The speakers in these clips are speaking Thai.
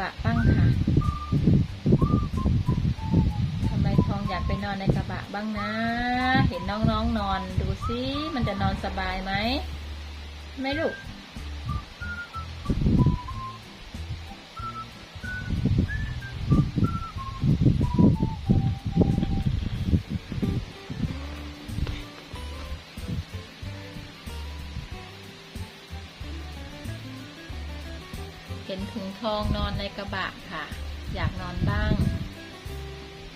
บะบ้างค่ะทำไมทองอยากไปนอนในกระบะบ้างนะ เห็นน้องๆนนอน ดูซิมันจะนอนสบายไหม ไม่ลูก เห็นถุงทองนอนในกระบะค่ะ อยากนอนบ้าง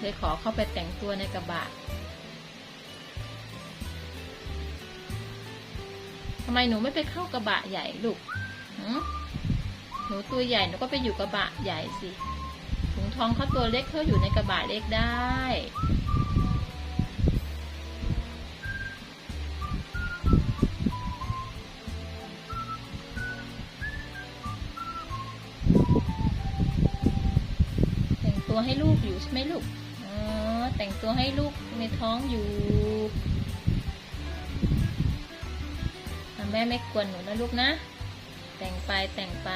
เลยขอเข้าไปแต่งตัวในกระบะทำไมหนูไม่ไปเข้ากระบะใหญ่ลูกหือหนูตัวใหญ่หนูก็ไปอยู่กระบะใหญ่สิถุงทองเขาตัวเล็กเขาอยู่ในกระบะเล็กได้ ตัวให้ลูกอยู่ใช่ไหมลูกอ๋อแต่งตัวให้ลูกในท้องอยู่อ่แม่ไม่กวนหนูนะลูกนะ แต่งไปแต่งไป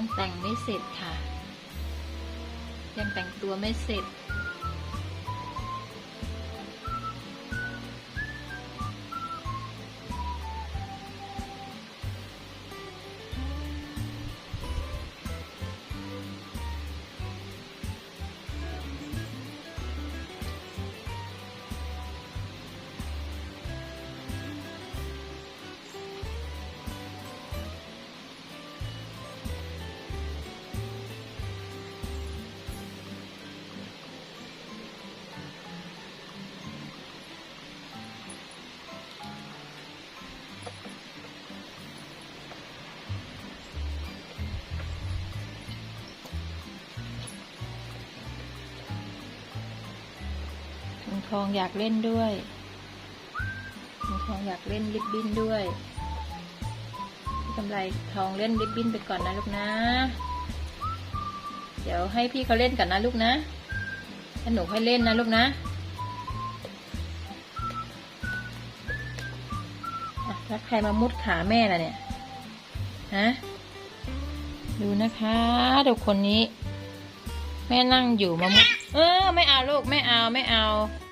ยังแต่งไม่เสร็จค่ะ ยังแต่งตัวไม่เสร็จ งทองอยากเล่นด้วยถุงทองอยากเล่นลิบบิ้นด้วยพี่กำไรทองเล่นลิบบิ้นไปก่อนนะลูกนะ เดี๋ยวให้พี่เขาเล่นก่อนนะลูกนะถ้าหนูค่อยเล่นนะลูกนะอะแล้วใครมามุดขาแม่ล่ะเนี่ย ฮะ ดูนะคะเดี๋ยวคนนี้ แม่นั่งอยู่มามุด เออ ไม่เอาลูก ไม่เอา ไม่เอา